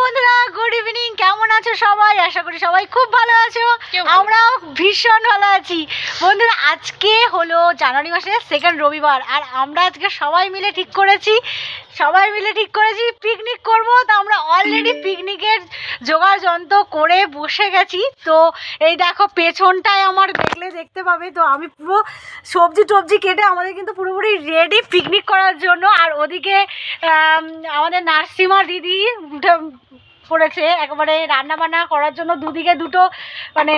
বন্ধুরা good evening কেমন আছো সবাই? আশা করি সবাই খুব ভালো আছো। আমরাও ভীষণ ভালো আছি। বন্ধুরা আজকে হলো জানুয়ারি মাসের সেকেন্ড রবিবার আর আমরা আজকে সবাই মিলে ঠিক করেছি। সবাই মিলে ঠিক করেছি পিকনিক করব। তো আমরা অলরেডি পিকনিকের জোগাড় যন্ত্র করে বসে গেছি। তো এই দেখো পেছনটায় আমার দেখলে দেখতে পাবে। তো আমি পুরো সবজি টবজি কেটে আমাদের কিন্তু পুরোপুরি রেডি পিকনিক করার জন্য। আর ওদিকে আমাদের নার্সিমা দিদি পড়েছে একবারে রান্না বান্না করার জন্য দুদিকে দুটো মানে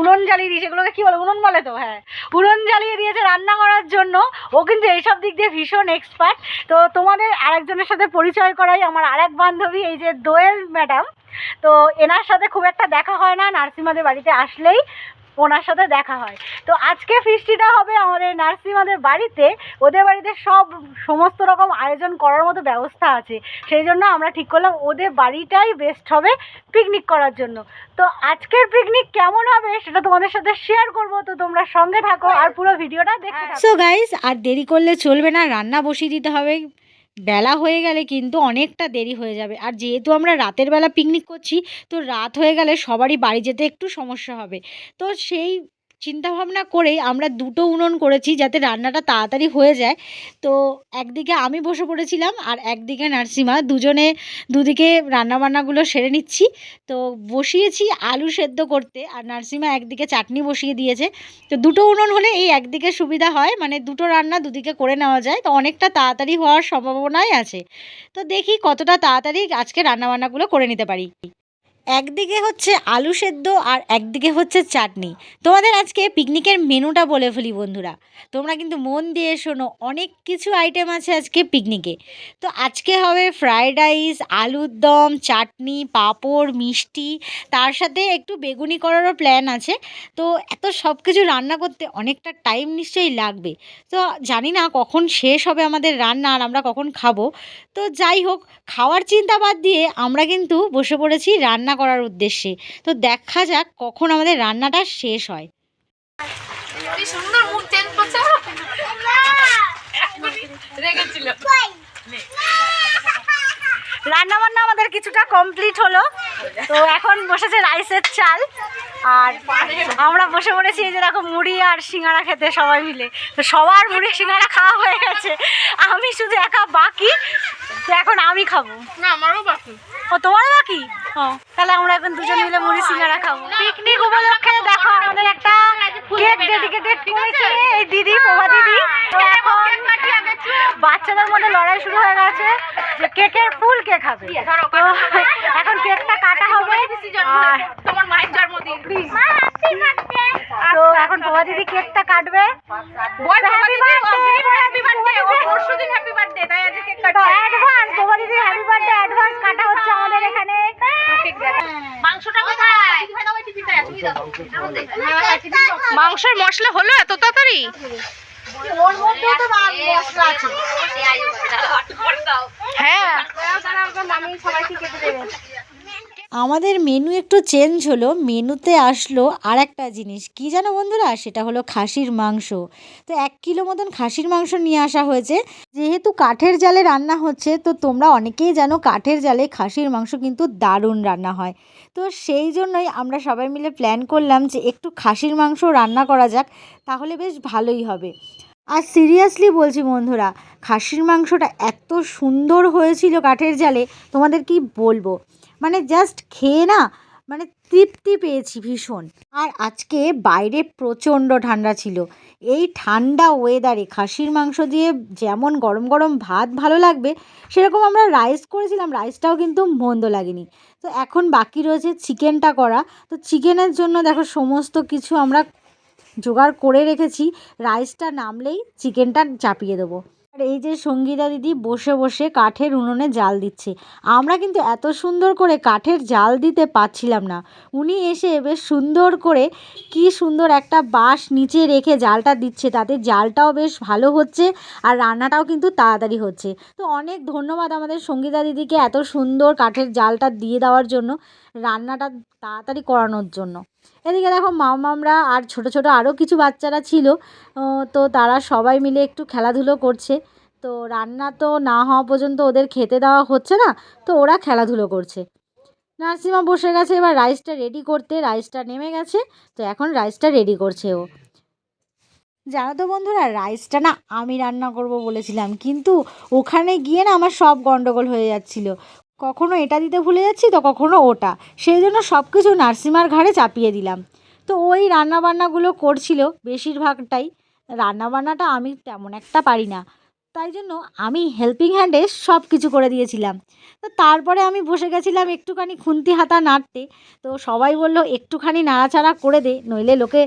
উনুন জ্বালিয়ে দিয়েছে, এগুলোকে কী বলে, উনুন বলে তো হ্যাঁ। উনুন জ্বালিয়ে দিয়েছে রান্না করার জন্য, ও কিন্তু এইসব দিক দিয়ে ভীষণ এক্সপার্ট তো তোমাদের আরেকজনের সাথে পরিচয় করাই, আমার আরেক বান্ধবী, এই যে দোয়েল ম্যাডাম। তো এনার সাথে খুব একটা দেখা হয় না, নার্সিমাদের বাড়িতে আসলেই ওনার সাথে দেখা হয়। তো আজকে ফিস্টিটা হবে আমাদের নার্সিমাদের বাড়িতে, ওদের বাড়িতে সব সমস্ত রকম আয়োজন করার মতো ব্যবস্থা আছে। সেই জন্য আমরা ঠিক করলাম ওদের বাড়িটাই বেস্ট হবে পিকনিক করার জন্য। তো আজকের পিকনিক কেমন হবে সেটা তোমাদের সাথে শেয়ার করব। তো তোমরা সঙ্গে থাকো আর পুরো ভিডিওটা হ্যাঁ। সো গাইস আর দেরি করলে চলবে না, রান্না বসিয়ে দিতে হবে। বেলা হয়ে গেলে কিন্তু অনেকটা দেরি হয়ে যাবে। আর যেহেতু আমরা রাতের বেলা পিকনিক করছি, তো রাত হয়ে গেলে সবারই বাড়ি যেতে একটু সমস্যা হবে। তো সেই চিন্তা ভাবনা করেই আমরা দুটো উনুন করেছি যাতে রান্নাটা তাড়াতাড়ি হয়ে যায়। তো একদিকে আমি বসে পড়েছিলাম আর একদিকে নার্সিমা। দুজনে দুদিকে রান্নাবান্নাগুলো সেরে নিচ্ছি। তো বসিয়েছি আলু সেদ্ধ করতে আর নার্সিমা একদিকে চাটনি বসিয়ে দিয়েছে। তো দুটো উনুন হলে এই একদিকে সুবিধা হয়। মানে দুটো রান্না দুদিকে করে নেওয়া যায়। তো অনেকটা তাড়াতাড়ি হওয়ার সম্ভাবনাই আছে। তো দেখি কতটা তাড়াতাড়ি আজকে রান্নাবান্নাগুলো করে নিতে পারি। একদিকে হচ্ছে আলু সেদ্ধ আর একদিকে হচ্ছে চাটনি। তোমাদের আজকে পিকনিকের মেনুটা বলে ফেলি বন্ধুরা। তোমরা কিন্তু মন দিয়ে শোনো, অনেক কিছু আইটেম আছে আজকে পিকনিকে। তো আজকে হবে ফ্রায়েড রাইস আলুর দম, চাটনি, পাঁপড়, মিষ্টি, তার সাথে একটু বেগুনি করারও প্ল্যান আছে। তো এত সব কিছু রান্না করতে অনেকটা টাইম নিশ্চয়ই লাগবে। তো জানি না কখন শেষ হবে আমাদের রান্না আর আমরা কখন খাব। তো যাই হোক, খাওয়ার চিন্তা বাদ দিয়ে আমরা কিন্তু বসে পড়েছি রান্না করার উদ্দেশ্যে। তো দেখা যাক কখন আমাদের রান্নাটা শেষ হয়। সুন্দর মুখ চেঞ্জ করছে। রেগেছিল রান্না বান্না আমাদের কিছুটা কমপ্লিট হলো। তো এখন বসেছে রাইসের চাল। আর আমরা বসে পড়েছি এই যে মুড়ি আর সিঙ্গারা খেতে সবাই মিলে। তো সবার মুড়ি সিঙ্গারা খাওয়া হয়ে গেছে। আমি শুধু একা বাকি। তো এখন আমি খাব। না আমারও বাকি। ও তোমার বাকি? ও তাহলে আমরা এখন দুজন মিলে মুড়ি সিঙ্গারা খাব। পিকনিক উপলক্ষে দেখো আমাদের একটা কেক ডেডিকেটেড করেছে এই দিদি প্রভা দিদি। তো এখন বাচ্চাদের মধ্যে লড়াই শুরু হয়ে গেছে যে কেকের ফুল কে খাবে। এখন কেকটা কাটা হবে। আর তোমার মায়ের জন্মদিন। তো এখন প্রভা দিদি কেকটা কাটবে অ্যাডভান্স প্রভা দিদির হ্যাপি বার্থডে অ্যাডভান্স কাটা হচ্ছে আমাদের এখানে মাংসটা মাংসের মশলা হলো এত তাড়াতাড়ি হ্যাঁ আমাদের মেনু একটু চেঞ্জ হলো মেনুতে আসলো আর একটা জিনিস। কি জানো বন্ধুরা? সেটা হলো খাসির মাংস। তো এক কিলো মতন খাসির মাংস নিয়ে আসা হয়েছে। যেহেতু কাঠের জালে রান্না হচ্ছে, তো তোমরা অনেকেই জানো কাঠের জালে খাসির মাংস কিন্তু দারুণ রান্না হয়। তো সেই জন্যই আমরা সবাই মিলে প্ল্যান করলাম যে একটু খাসির মাংস রান্না করা যাক, তাহলে বেশ ভালোই হবে। আর সিরিয়াসলি বলছি বন্ধুরা, খাসির মাংসটা এত সুন্দর হয়েছিল কাঠের জালে, তোমাদের কি বলব? মানে জাস্ট খেয়ে না মানে তৃপ্তি পেয়েছি ভীষণ। আর আজকে বাইরে প্রচণ্ড ঠান্ডা ছিল। এই ঠান্ডা ওয়েদারে খাসির মাংস দিয়ে যেমন গরম গরম ভাত ভালো লাগবে, সেরকম আমরা রাইস করেছিলাম রাইসটাও কিন্তু মন্দ লাগেনি। তো এখন বাকি রয়েছে চিকেনটা করা। তো চিকেনের জন্য দেখো সমস্ত কিছু আমরা জোগাড় করে রেখেছি। রাইসটা নামলেই চিকেনটা চাপিয়ে দেবো। আর এই যে সঙ্গীতা দিদি বসে বসে কাঠের উনুনে জাল দিচ্ছে। আমরা কিন্তু এত সুন্দর করে কাঠের জাল দিতে পারছিলাম না। উনি এসে বেশ সুন্দর করে কি সুন্দর একটা বাঁশ নিচে রেখে জালটা দিচ্ছে। তাতে জালটাও বেশ ভালো হচ্ছে আর রান্নাটাও কিন্তু তাড়াতাড়ি হচ্ছে। তো অনেক ধন্যবাদ আমাদের সঙ্গীতা দিদিকে এত সুন্দর কাঠের জালটা দিয়ে দেওয়ার জন্য, রান্নাটা তাড়াতাড়ি করানোর জন্য। এদিকে দেখো মামরা আর ছোট ছোট আরও কিছু বাচ্চারা ছিল তো তারা সবাই মিলে একটু খেলাধুলো করছে। তো রান্না তো না হওয়া পর্যন্ত ওদের খেতে দেওয়া হচ্ছে না, তো ওরা খেলাধুলো করছে। নার্সিমা বসে গেছে, এবার রাইসটা রেডি করতে, রাইসটা নেমে গেছে, তো এখন রাইসটা রেডি করছে ও। জানো তো বন্ধুরা, রাইসটা না আমি রান্না করব বলেছিলাম, কিন্তু ওখানে গিয়ে না আমার সব গন্ডগোল হয়ে যাচ্ছিল। কখনো এটা দিতে ভুলে যাচ্ছি তো কখনো ওটা। সেই জন্য সব কিছু নার্সিমার ঘাড়ে চাপিয়ে দিলাম। তো ওই রান্নাবান্নাগুলো করছিল, বেশিরভাগটাই। রান্নাবান্নাটা আমি তেমন একটা পারি না। তাই জন্য আমি হেল্পিং হ্যান্ডে সব কিছু করে দিয়েছিলাম। তো তারপরে আমি বসে গেছিলাম একটুখানি খুন্তি হাতা নাড়তে। তো সবাই বলল, একটুখানি নাড়াচাড়া করে দে, নইলে লোকে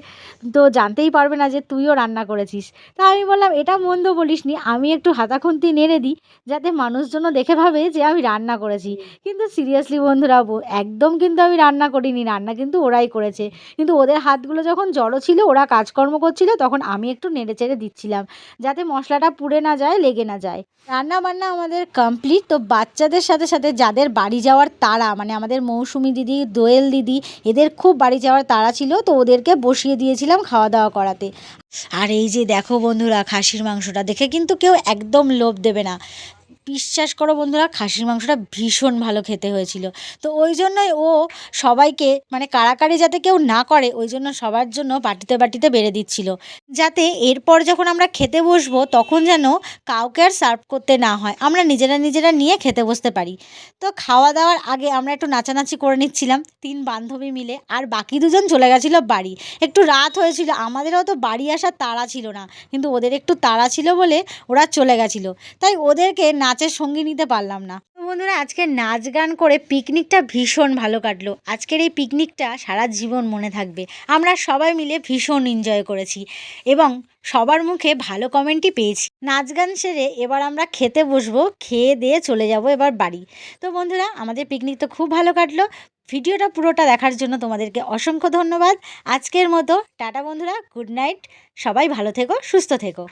তো জানতেই পারবে না যে তুইও রান্না করেছিস। তা আমি বললাম, এটা মন্দ বলিসনি, আমি একটু হাতা খুন্তি নেড়ে দিই, যাতে মানুষজনও দেখে ভাবে যে আমি রান্না করেছি। কিন্তু সিরিয়াসলি বন্ধুরা একদম কিন্তু আমি রান্না করিনি, রান্না কিন্তু ওরাই করেছে। কিন্তু ওদের হাতগুলো যখন জড়ো ছিল, ওরা কাজকর্ম করছিল, তখন আমি একটু নেড়ে চেড়ে দিচ্ছিলাম, যাতে মশলাটা পুড়ে না যায়। লেগে না যায়। রান্না বান্না আমাদের কমপ্লিট তো বাচ্চাদের সাথে সাথে যাদের বাড়ি যাওয়ার তারা মানে আমাদের মৌসুমি দিদি, দোয়েল দিদি, এদের খুব বাড়ি যাওয়ার তারা ছিল, তো ওদেরকে বসিয়ে দিয়েছিলাম খাওয়া দাওয়া করাতে। আর এই যে দেখো বন্ধুরা, খাসির মাংসটা দেখে কিন্তু কেউ একদম লোভ দেবে না। বিশ্বাস করো বন্ধুরা, খাসির মাংসটা ভীষণ ভালো খেতে হয়েছিল। তো ওই জন্যই ও সবাইকে মানে কাড়াকাড়ি যাতে কেউ না করে, ওই জন্য সবার জন্য বাটিতে বাটিতে বেড়ে দিচ্ছিল। যাতে এরপর যখন আমরা খেতে বসবো, তখন যেন কাউকে আর সার্ভ করতে না হয়। আমরা নিজেরা নিজেরা নিয়ে খেতে বসতে পারি। তো খাওয়া দাওয়ার আগে আমরা একটু নাচানাচি করে নিচ্ছিলাম, তিন বান্ধবী মিলে। আর বাকি দুজন চলে গেছিল বাড়ি। একটু রাত হয়েছিল, আমাদেরও তো বাড়ি আসার তাড়া ছিল না। কিন্তু ওদের একটু তাড়া ছিল বলে ওরা চলে গেছিল। তাই ওদেরকে নাচের সঙ্গী নিতে পারলাম না। বন্ধুরা, আজকে নাচ গান করে পিকনিকটা ভীষণ ভালো কাটলো। আজকের এই পিকনিকটা সারা জীবন মনে থাকবে। আমরা সবাই মিলে ভীষণ এনজয় করেছি এবং সবার মুখে ভালো কমেন্টই পেয়েছি। নাচ গান সেরে এবার আমরা খেতে বসবো, খেয়ে দিয়ে চলে যাব এবার বাড়ি। তো বন্ধুরা, আমাদের পিকনিক তো খুব ভালো কাটলো। ভিডিওটা পুরোটা দেখার জন্য তোমাদেরকে অসংখ্য ধন্যবাদ। আজকের মতো, টাটা বন্ধুরা, গুড নাইট, সবাই ভালো থেকো, সুস্থ থেকো।